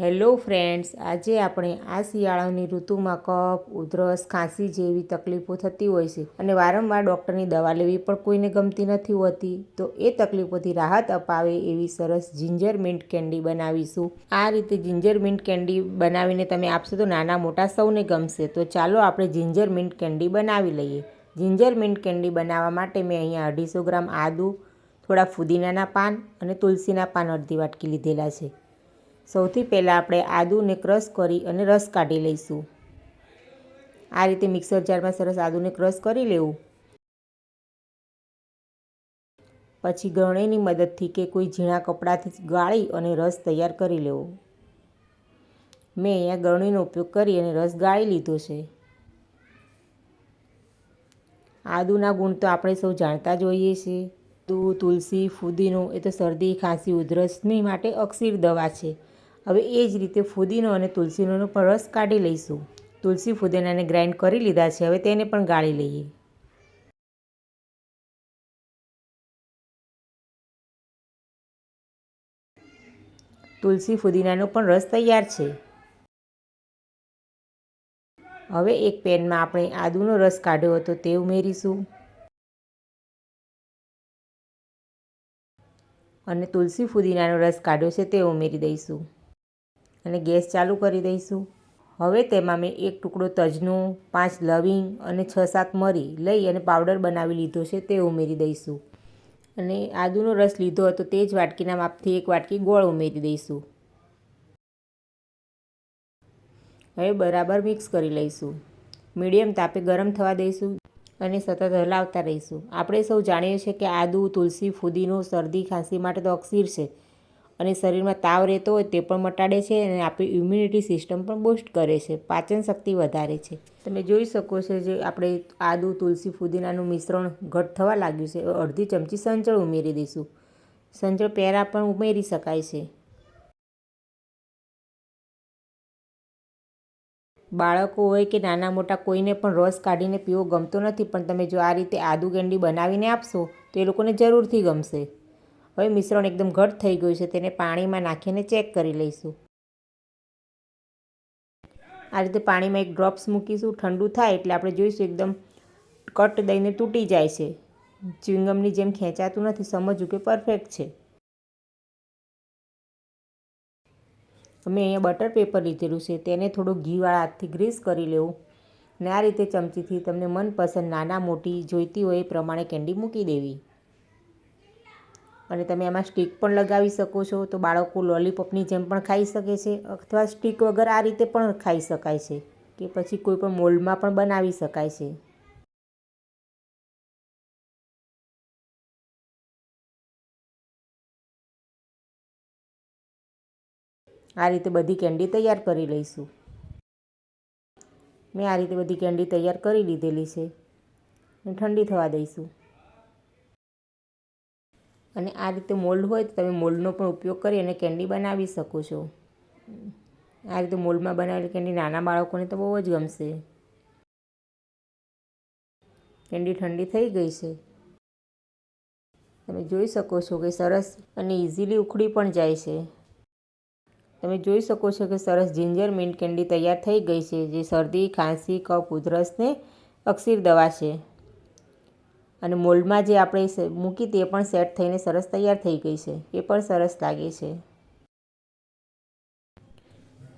Hello friends, આજે આપણે આ શિયાળાની ઋતુમાં કફ, ઉધરસ, ખાંસી જેવી તકલીફો થતી હોય છે અને વારંવાર ડૉક્ટરની દવા લેવી પણ કોઈને ગમતી નથી હોતી. તો એ તકલીફોથી રાહત અપાવે એવી સરસ જિંજર મિન્ટ કેન્ડી બનાવીશું. આ રીતે જિંજર મિન્ટ કેન્ડી બનાવીને તમે આપશો તો નાના મોટા સૌને ગમશે. તો ચાલો આપણે જિંજર મિન્ટ કેન્ડી બનાવી લઈએ. જિંજર મિન્ટ કેન્ડી બનાવવા માટે મેં અહીંયા અઢીસો ગ્રામ આદું, થોડા ફુદીનાના પાન અને તુલસીના પાન અડધી વાટકી લીધેલા છે. સૌથી પહેલાં આપણે આદુને ક્રશ કરી અને રસ કાઢી લઈશું. આ રીતે મિક્સર જારમાં સરસ આદુને ક્રશ કરી લેવું. પછી ગળણીની મદદથી કે કોઈ ઝીણા કપડાથી ગાળી અને રસ તૈયાર કરી લેવો. મેં અહીંયા ગળણીનો ઉપયોગ કરી અને રસ ગાળી લીધો છે. આદુના ગુણ તો આપણે સૌ જાણતા જ હોઈએ છીએ. આદુ તુલસી, ફુદીનો એ તો શરદી, ખાંસી ઉધરસની માટે અક્ષીર દવા છે. હવે એ જ રીતે ફુદીનો અને તુલસીનો પણ રસ કાઢી લઈશું. તુલસી ફુદીનાને ગ્રાઇન્ડ કરી લીધા છે. હવે તેને પણ ગાળી લઈએ. તુલસી ફુદીનાનો પણ રસ તૈયાર છે. હવે એક પેનમાં આપણે આદુનો રસ કાઢ્યો હતો તે ઉમેરીશું. અને તુલસી ફુદીનાનો રસ કાઢ્યો છે તે ઉમેરી દઈશું. અને ગેસ ચાલુ કરી દઈશું. હવે તેમાં મેં એક ટુકડો તજનો, પાંચ લવિંગ અને છ સાત મરી લઈ અને પાવડર બનાવી લીધો છે તે ઉમેરી દઈશું. અને આદુનો રસ લીધો હતો તે જ વાટકીના માપથી એક વાટકી ગોળ ઉમેરી દઈશું. હવે બરાબર મિક્સ કરી લઈશું. મીડિયમ તાપે ગરમ થવા દઈશું અને સતત હલાવતા રહીશું. આપણે સૌ જાણીએ છીએ કે આદુ, તુલસી, ફુદીનો, શરદી, ખાંસી માટે તો અક્ષીર છે. અને શરીરમાં તાવ રહેતો હોય તે પણ મટાડે છે અને આપણી ઇમ્યુનિટી સિસ્ટમ પણ બૂસ્ટ કરે છે. પાચન શક્તિ વધારે છે. તમે જોઈ શકો છો જે આપણે આદુ, તુલસી, ફુદીનાનું મિશ્રણ ઘટ થવા લાગ્યું છે. અડધી ચમચી સંચળ ઉમેરી દઈશું. સંચળ પહેરા પણ ઉમેરી શકાય છે. બાળકો હોય કે નાના મોટા કોઈને પણ રસ કાઢીને પીવો ગમતો નથી, પણ તમે જો આ રીતે આદુ કેન્ડી બનાવીને આપશો, તો એ લોકોને જરૂરથી ગમશે. હવે મિશ્રણ એકદમ ઘટ થઈ ગયું છે, તેને પાણીમાં નાખીને ચેક કરી લઈશું. આ રીતે પાણીમાં એક ડ્રોપ્સ મૂકીશું, ઠંડુ થાય એટલે આપણે જોઈશું એકદમ કટ દઈને તૂટી જાય છે. ચ્યુંગમની જેમ ખેંચાતું નથી, સમજવું કે પરફેક્ટ છે. અમે અહીંયા બટર પેપર લીધેલું છે, તેને થોડું ઘીવાળા હાથથી ગ્રીસ કરી લેવું. ને આ રીતે ચમચીથી તમને મનપસંદ નાના મોટી જોઈતી હોય એ પ્રમાણે કેન્ડી મૂકી દેવી. અને તમે એમાં સ્ટીક પણ લગાવી શકો છો. તો બાળકો લોલીપોપની જેમ પણ ખાઈ શકે છે અથવા સ્ટીક વગર આ રીતે પણ ખાઈ શકાય છે કે પછી કોઈ પણ મોલ્ડમાં પણ બનાવી શકાય છે. આ રીતે બધી કેન્ડી તૈયાર કરી લઈશું. મેં આ રીતે બધી કેન્ડી તૈયાર કરી લીધેલી છે. ઠંડી થવા દઈશું. અને આ રીતે મોલ્ડ હોય તો તમે મોલ્ડનો પણ ઉપયોગ કરી અને કેન્ડી બનાવી શકો છો. આ રીતે મોલ્ડમાં બનાવેલી કેન્ડી નાના બાળકોને તો બહુ જ ગમશે. કેન્ડી ઠંડી થઈ ગઈ છે. તમે જોઈ શકો છો કે સરસ અને ઇઝીલી ઉખડી પણ જાય છે. તમે જોઈ શકો છો કે સરસ જિંજર મિન્ટ કેન્ડી તૈયાર થઈ ગઈ છે, જે શરદી, ખાંસી, કફ, ઉધરસને અક્ષીર દવા છે. અને મોલ્ડમાં જે આપણે મૂકી તે પણ સેટ થઈને સરસ તૈયાર થઈ ગઈ છે. એ પણ સરસ લાગે છે.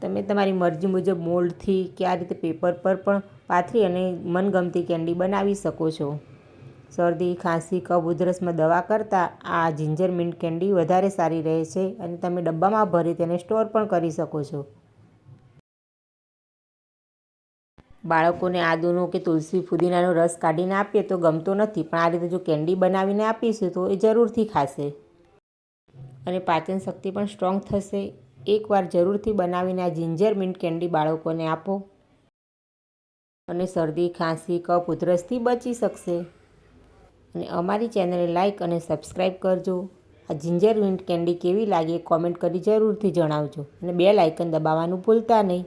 તમે તમારી મરજી મુજબ મોલ્ડથી કે આ રીતે પેપર પર પણ પાથરી અને મનગમતી કેન્ડી બનાવી શકો છો. શરદી, ખાંસી, કફ, ઉધરસમાં દવા કરતાં આ જિંજર મિન્ટ કેન્ડી વધારે સારી રહે છે અને તમે ડબ્બામાં ભરી તેને સ્ટોર પણ કરી શકો છો. બાળકોને આદુનો કે તુલસી ફુદીનાનો રસ કાઢીને આપીએ તો ગમતો નથી. પણ આ રીતે જો કેન્ડી બનાવીને આપીશું તો એ જરૂરથી ખાશે. અને પાચન શક્તિ પણ સ્ટ્રોંગ થશે. એકવાર જરૂરથી બનાવીને આ જિંજર મિન્ટ કેન્ડી બાળકોને આપો. અને શરદી, ખાંસી, કફ, ઉધરસથી બચી શકશે. અને અમારી ચેનલને લાઇક અને સબસ્ક્રાઈબ કરજો. આ જિંજર મિન્ટ કેન્ડી કેવી લાગે કોમેન્ટ કરી જરૂરથી જણાવજો. અને બે લાઇકન દબાવવાનું ભૂલતા નહીં.